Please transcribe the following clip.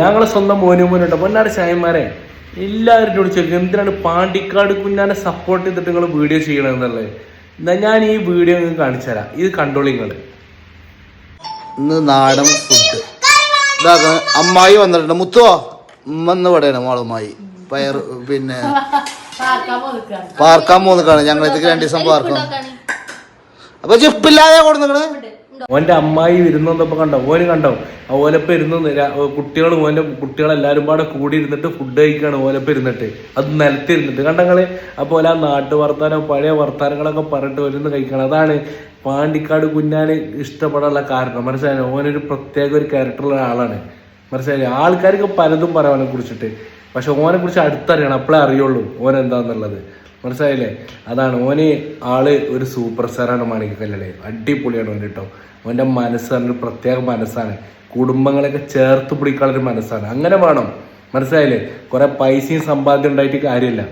ഞങ്ങളെ സ്വന്തം മോനും മോനുണ്ട് പൊന്നാട് ചായന്മാരെ എല്ലാവരും ചോദിച്ചു എന്തിനാണ് പാണ്ടിക്കാട് കുഞ്ഞാനെ സപ്പോർട്ട് ചെയ്തിട്ട് നിങ്ങൾ വീഡിയോ ചെയ്യണമെന്നുള്ളത് എന്നാ ഞാൻ ഈ വീഡിയോ നിങ്ങൾക്ക് കാണിച്ചു തരാം. ഇത് കണ്ടോളി നിങ്ങൾ ഇന്ന് നാടൻ ഫുഡ് ഇതാക്ക അമ്മായി വന്നിട്ടുണ്ട്. മുത്തോ? ഉമ്മന്ന് പടയണം മോളുമായി. പയർ പിന്നെ പാർക്കാൻ പോകുന്നതാണ് ഞങ്ങൾ ഇതൊക്കെ രണ്ടു ദിവസം പാർക്കാം. അപ്പൊ ചിപ്പില്ലാതെ കൊടുക്കണേ ഓന്റെ അമ്മായി ഇരുന്നപ്പോ കണ്ടോ? ഓന് കണ്ടോ? ഓലപ്പ ഇരുന്ന് കുട്ടികൾ ഓന്റെ കുട്ടികളെല്ലാരും പാടെ കൂടി ഇരുന്നിട്ട് ഫുഡ് കഴിക്കാണ് ഓലപ്പ ഇരുന്നിട്ട്. അത് നിലത്തിരുന്നിട്ട്. കണ്ടങ്ങൾ? അപ്പോൾ ഓല നാട്ടു വർത്താനം പഴയ വർത്താനങ്ങളൊക്കെ പറഞ്ഞിട്ട് ഓരോന്ന് കഴിക്കണം. അതാണ് പാണ്ടിക്കാട് കുഞ്ഞാന് ഇഷ്ടപ്പെടാനുള്ള കാരണം. മനസ്സിലായോ? ഓനൊരു പ്രത്യേക ഒരു ക്യാരക്ടറുള്ള ആളാണ്. മനസ്സിലായോ? ആൾക്കാർക്ക് പലതും പറയാനെ കുറിച്ചിട്ട്. പക്ഷെ ഓനെ കുറിച്ച് അടുത്തറിയണം. അപ്പോഴേ അറിയുള്ളൂ ഓൻ എന്താന്നുള്ളത് മനസ്സിലായില്ലേ? അതാണ്. ഓന് ആൾ ഒരു സൂപ്പർ സ്റ്റാറാണ് മാണിക്കല്ലേ അടിപൊളിയാണ് ഓൻ കേട്ടോ ഓന്റെ മനസ്സാണ് ഒരു പ്രത്യേക മനസ്സാണ്. കുടുംബങ്ങളൊക്കെ ചേർത്ത് പിടിക്കാനുള്ളൊരു മനസ്സാണ്. അങ്ങനെ വേണം. മനസ്സിലായില്ലേ? കുറെ പൈസയും സമ്പാദ്യം ഉണ്ടായിട്ട് കാര്യമില്ല.